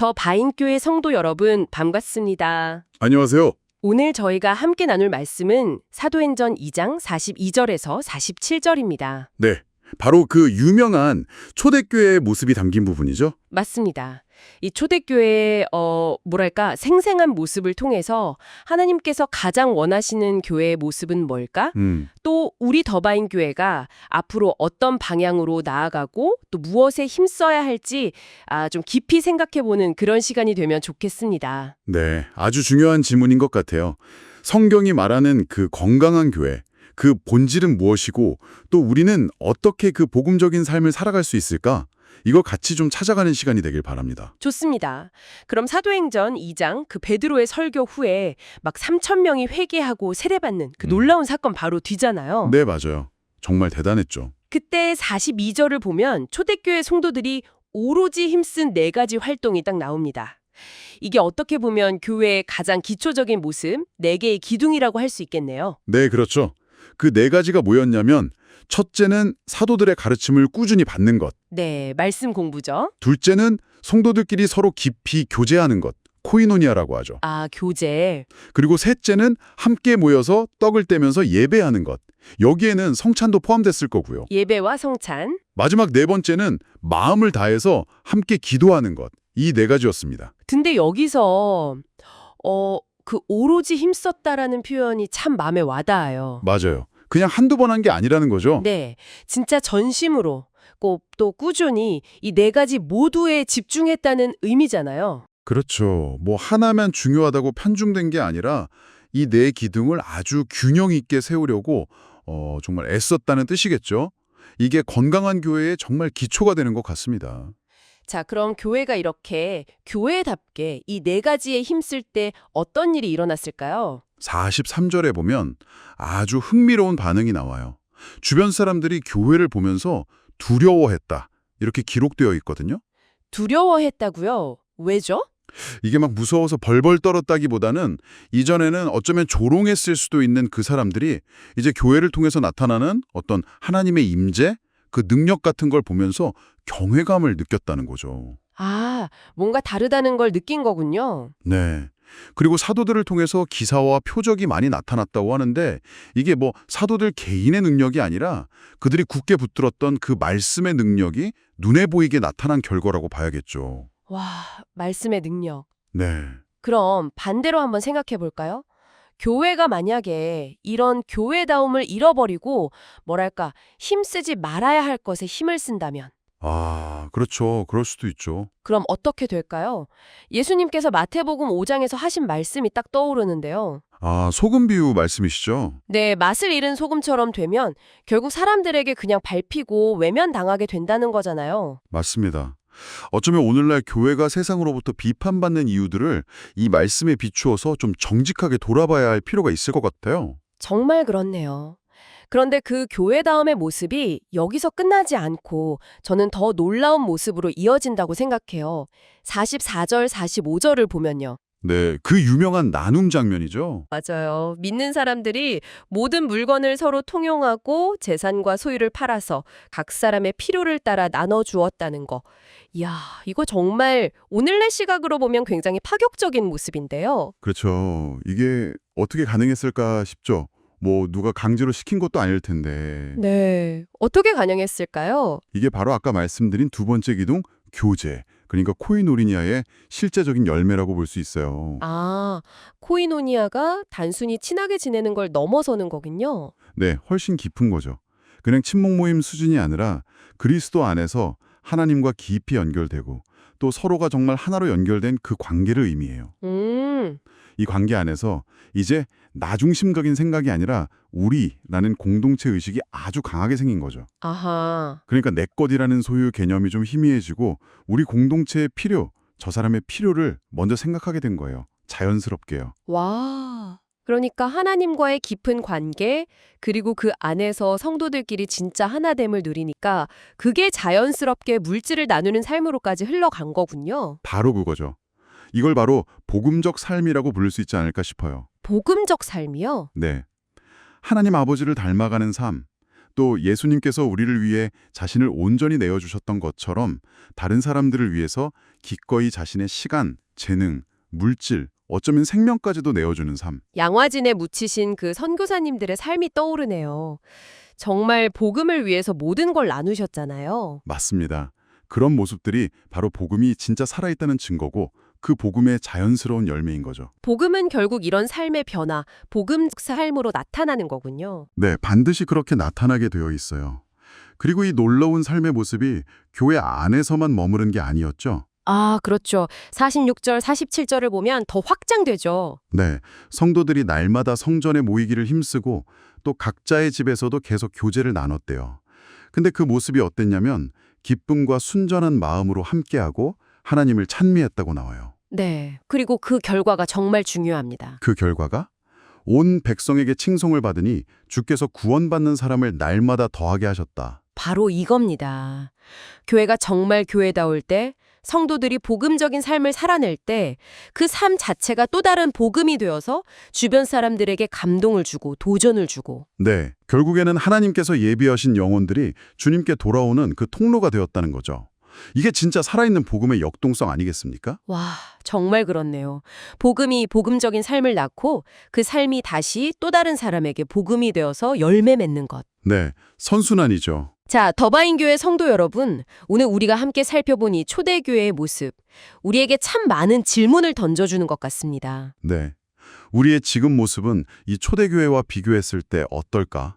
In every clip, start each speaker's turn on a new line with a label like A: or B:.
A: 더 바인교회 성도 여러분 반갑습니다.
B: 안녕하세요.
A: 오늘 저희가 함께 나눌 말씀은 사도행전 2장 42절에서 47절입니다.
B: 네, 바로 그 유명한 초대교회의 모습이 담긴 부분이죠.
A: 맞습니다. 이 초대교회의 어 뭐랄까 생생한 모습을 통해서 하나님께서 가장 원하시는 교회의 모습은 뭘까?
B: 음,
A: 또 우리 더바인 교회가 앞으로 어떤 방향으로 나아가고 또 무엇에 힘써야 할지 아, 좀 깊이 생각해 보는 그런 시간이 되면 좋겠습니다.
B: 네, 아주 중요한 지문인 것 같아요. 성경이 말하는 그 건강한 교회, 그 본질은 무엇이고 또 우리는 어떻게 그 복음적인 삶을 살아갈 수 있을까? 이걸 같이 좀 찾아가는 시간이 되길 바랍니다.
A: 좋습니다. 그럼 사도행전 2장 그 베드로의 설교 후에 막 3천 명이 회개하고 세례받는 그
B: 음.
A: 놀라운 사건 바로 뒤잖아요.
B: 네, 맞아요. 정말 대단했죠.
A: 그때 42절을 보면 초대교회 성도들이 오로지 힘쓴 네 가지 활동이 딱 나옵니다. 이게 어떻게 보면 교회의 가장 기초적인 모습, 네 개의 기둥이라고 할 수 있겠네요.
B: 네, 그렇죠. 그 네 가지가 뭐였냐면 첫째는 사도들의 가르침을 꾸준히 받는 것.
A: 네, 말씀 공부죠.
B: 둘째는 성도들끼리 서로 깊이 교제하는 것, 코이노니아라고 하죠.
A: 아, 교제.
B: 그리고 셋째는 함께 모여서 떡을 떼면서 예배하는 것. 여기에는 성찬도 포함됐을 거고요.
A: 예배와 성찬.
B: 마지막 네 번째는 마음을 다해서 함께 기도하는 것. 이 네 가지였습니다.
A: 근데 여기서 어, 그 오로지 힘썼다라는 표현이 참 마음에 와닿아요.
B: 맞아요. 그냥 한두 번 한 게 아니라는 거죠.
A: 네, 진짜 전심으로 꼭또 꾸준히 이 네 가지 모두에 집중했다는 의미잖아요.
B: 그렇죠. 뭐 하나만 중요하다고 편중된 게 아니라 이 네 기둥을 아주 균형 있게 세우려고 어, 정말 애썼다는 뜻이겠죠. 이게 건강한 교회의 정말 기초가 되는 것 같습니다.
A: 자, 그럼 교회가 이렇게 교회답게 이 네 가지에 힘쓸 때 어떤 일이 일어났을까요?
B: 43절에 보면 아주 흥미로운 반응이 나와요. 주변 사람들이 교회를 보면서 두려워했다. 이렇게 기록되어 있거든요.
A: 두려워했다고요? 왜죠?
B: 이게 막 무서워서 벌벌 떨었다기보다는 이전에는 어쩌면 조롱했을 수도 있는 그 사람들이 이제 교회를 통해서 나타나는 어떤 하나님의 임재, 그 능력 같은 걸 보면서 경외감을 느꼈다는 거죠.
A: 아, 뭔가 다르다는 걸 느낀 거군요.
B: 네. 그리고 사도들을 통해서 기사와 표적이 많이 나타났다고 하는데 이게 뭐 사도들 개인의 능력이 아니라 그들이 굳게 붙들었던 그 말씀의 능력이 눈에 보이게 나타난 결과라고 봐야겠죠.
A: 와, 말씀의 능력.
B: 네.
A: 그럼 반대로 한번 생각해 볼까요? 교회가 만약에 이런 교회다움을 잃어버리고 뭐랄까 힘쓰지 말아야 할 것에 힘을 쓴다면
B: 아, 그렇죠. 그럴 수도 있죠.
A: 그럼 어떻게 될까요? 예수님께서 마태복음 5장에서 하신 말씀이 딱 떠오르는데요.
B: 아, 소금 비유 말씀이시죠?
A: 네, 맛을 잃은 소금처럼 되면 결국 사람들에게 그냥 밟히고 외면당하게 된다는 거잖아요.
B: 맞습니다. 어쩌면 오늘날 교회가 세상으로부터 비판받는 이유들을 이 말씀에 비추어서 좀 정직하게 돌아봐야 할 필요가 있을 것 같아요.
A: 정말 그렇네요. 그런데 그 교회다움의 모습이 여기서 끝나지 않고 저는 더 놀라운 모습으로 이어진다고 생각해요. 44절, 45절을 보면요.
B: 네, 그 유명한 나눔 장면이죠.
A: 맞아요. 믿는 사람들이 모든 물건을 서로 통용하고 재산과 소유를 팔아서 각 사람의 필요를 따라 나눠 주었다는 거. 이야, 이거 정말 오늘날 시각으로 보면 굉장히 파격적인 모습인데요.
B: 그렇죠. 이게 어떻게 가능했을까 싶죠. 뭐 누가 강제로 시킨 것도 아닐 텐데.
A: 네. 어떻게 가능했을까요?
B: 이게 바로 아까 말씀드린 두 번째 기둥 교제. 그러니까 코이노리니아의 실제적인 열매라고 볼 수 있어요.
A: 아, 코이노니아가 단순히 친하게 지내는 걸 넘어서는 거군요.
B: 네, 훨씬 깊은 거죠. 그냥 친목 모임 수준이 아니라 그리스도 안에서 하나님과 깊이 연결되고 또 서로가 정말 하나로 연결된 그 관계를 의미해요.
A: 음,
B: 이 관계 안에서 이제 나 중심적인 생각이 아니라 우리라는 공동체 의식이 아주 강하게 생긴 거죠.
A: 아하.
B: 그러니까 내 것이라는 소유 개념이 좀 희미해지고 우리 공동체의 필요, 저 사람의 필요를 먼저 생각하게 된 거예요. 자연스럽게요.
A: 와. 그러니까 하나님과의 깊은 관계, 그리고 그 안에서 성도들끼리 진짜 하나됨을 누리니까 그게 자연스럽게 물질을 나누는 삶으로까지 흘러간 거군요.
B: 바로 그거죠. 이걸 바로 복음적 삶이라고 부를 수 있지 않을까 싶어요.
A: 복음적 삶이요?
B: 네. 하나님 아버지를 닮아가는 삶, 또 예수님께서 우리를 위해 자신을 온전히 내어주셨던 것처럼 다른 사람들을 위해서 기꺼이 자신의 시간, 재능, 물질, 어쩌면 생명까지도 내어주는 삶.
A: 양화진에 묻히신 그 선교사님들의 삶이 떠오르네요. 정말 복음을 위해서 모든 걸 나누셨잖아요.
B: 맞습니다. 그런 모습들이 바로 복음이 진짜 살아있다는 증거고 그 복음의 자연스러운 열매인 거죠.
A: 복음은 결국 이런 삶의 변화, 복음 삶으로 나타나는 거군요.
B: 네, 반드시 그렇게 나타나게 되어 있어요. 그리고 이 놀라운 삶의 모습이 교회 안에서만 머무른 게 아니었죠.
A: 아, 그렇죠. 46절, 47절을 보면 더 확장되죠.
B: 네, 성도들이 날마다 성전에 모이기를 힘쓰고 또 각자의 집에서도 계속 교제를 나눴대요. 근데 그 모습이 어땠냐면 기쁨과 순전한 마음으로 함께하고 하나님을 찬미했다고 나와요.
A: 네. 그리고 그 결과가 정말 중요합니다.
B: 그 결과가 온 백성에게 칭송을 받으니 주께서 구원받는 사람을 날마다 더하게 하셨다.
A: 바로 이겁니다. 교회가 정말 교회다울 때, 성도들이 복음적인 삶을 살아낼 때, 그 삶 자체가 또 다른 복음이 되어서 주변 사람들에게 감동을 주고 도전을 주고,
B: 네, 결국에는 하나님께서 예비하신 영혼들이 주님께 돌아오는 그 통로가 되었다는 거죠. 이게 진짜 살아있는 복음의 역동성 아니겠습니까?
A: 와, 정말 그렇네요. 복음이 복음적인 삶을 낳고 그 삶이 다시 또 다른 사람에게 복음이 되어서 열매 맺는 것.
B: 네, 선순환이죠.
A: 자, 더바인 교회 성도 여러분, 오늘 우리가 함께 살펴본 이 초대교회의 모습, 우리에게 참 많은 질문을 던져주는 것 같습니다.
B: 네. 우리의 지금 모습은 이 초대교회와 비교했을 때 어떨까?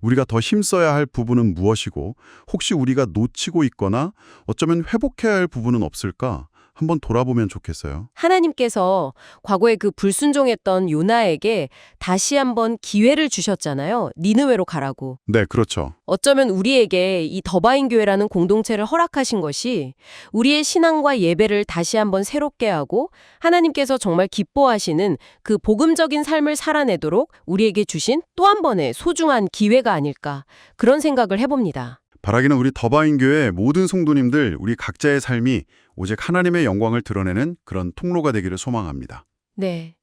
B: 우리가 더 힘써야 할 부분은 무엇이고 혹시 우리가 놓치고 있거나 어쩌면 회복해야 할 부분은 없을까? 한번 돌아보면 좋겠어요.
A: 하나님께서 과거에 그 불순종했던 요나에게 다시 한번 기회를 주셨잖아요. 니느웨로 가라고.
B: 네, 그렇죠.
A: 어쩌면 우리에게 이 더바인 교회라는 공동체를 허락하신 것이 우리의 신앙과 예배를 다시 한번 새롭게 하고 하나님께서 정말 기뻐하시는 그 복음적인 삶을 살아내도록 우리에게 주신 또 한 번의 소중한 기회가 아닐까 그런 생각을 해봅니다.
B: 바라기는 우리 더바인 교회 모든 성도님들 우리 각자의 삶이 오직 하나님의 영광을 드러내는 그런 통로가 되기를 소망합니다.
A: 네.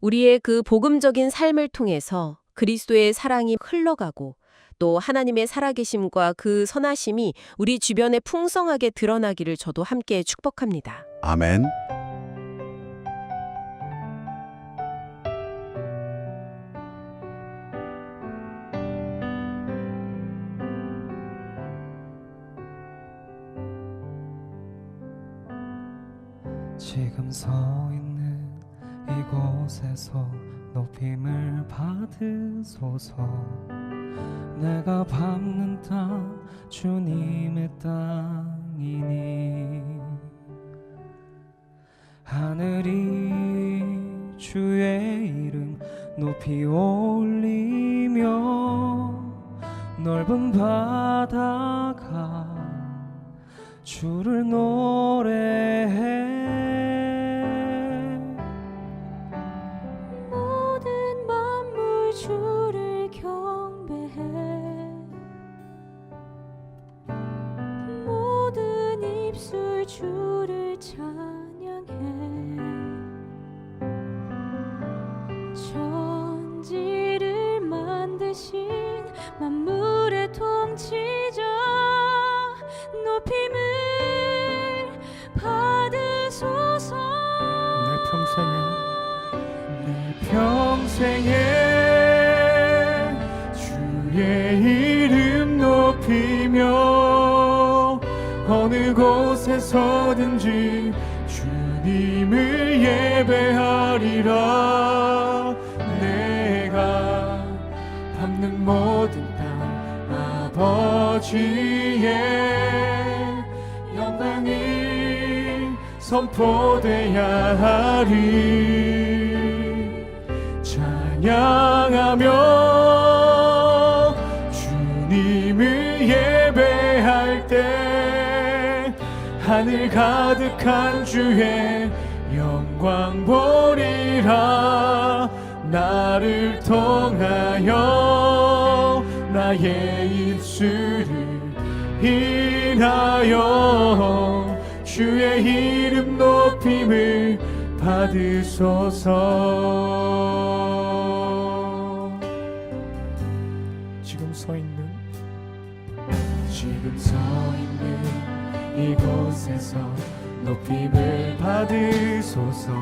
A: 우리의 그 복음적인 삶을 통해서 그리스도의 사랑이 흘러가고 또 하나님의 살아계심과 그 선하심이 우리 주변에 풍성하게 드러나기를 저도 함께 축복합니다.
B: 아멘.
C: 지금 서 있는 이곳에서 높임을 받으소서. 내가 밟는 땅 주님의 땅이니. 하늘이 주의 이름 높이 올리며 넓은 바다가 주를 노래해
D: 찬양해 천지를 만드신 만물의 통치자 높임을 받으소서.
C: 내 평생에. 내 평생에 주의 이름 높이며 어느 곳에서든지 주님을 예배하리라. 내가 밟는 모든 땅 아버지의 영광이 선포돼야 하리. 찬양하며 가득한 주의 영광 보리라. 나를 통하여 나의 입술을 인하여 주의 이름 높임을 받으소서 곳에서 높임을 받으소서.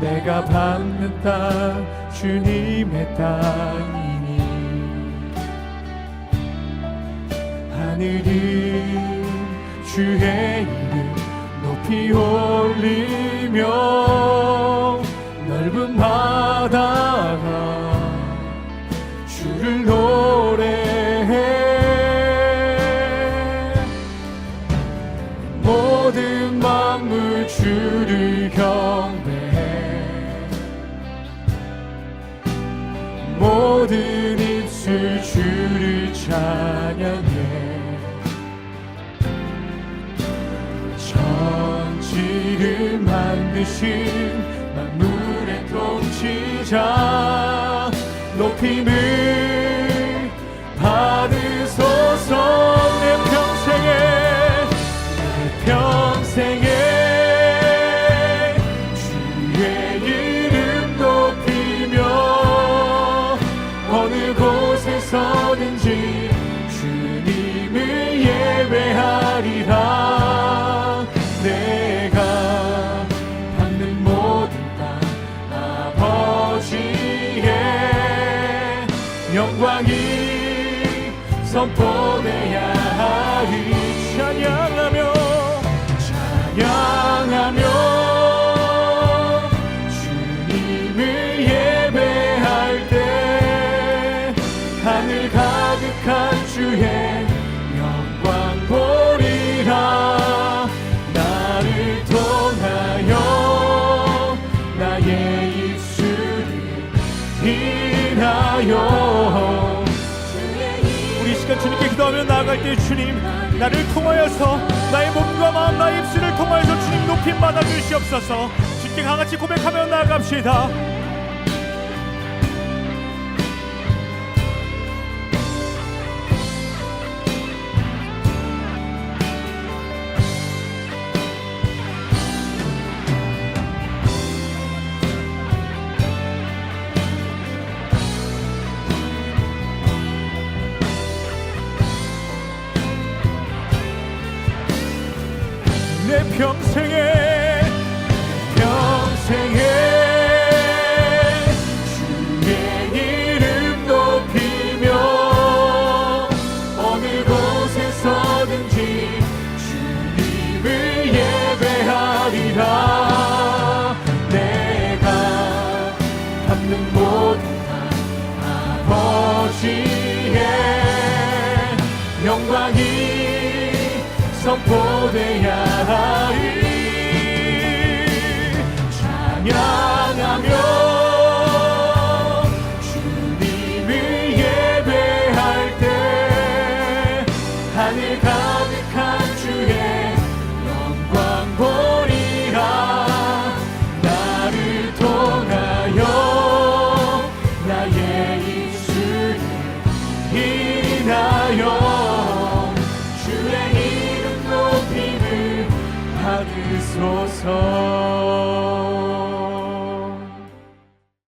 C: 내가 받는 땅 주님의 땅이니. 하늘이 주의 이름 높이 올리며 넓은 바다 모든 입술 주를 찬양해. 천지를 만드신 만물의 통치자 높임을 찬양하며 찬양 주님께 기도하며 나아갈 때 주님 나를 통하여서 나의 몸과 마음 나의 입술을 통하여서 주님 높임 받아 주시옵소서. 주님께 강같이 고백하며 나아갑시다 평생에 평생에 주의 이름 높이며 어느 곳에서든지 주님을 예배하리라 선포돼야 하리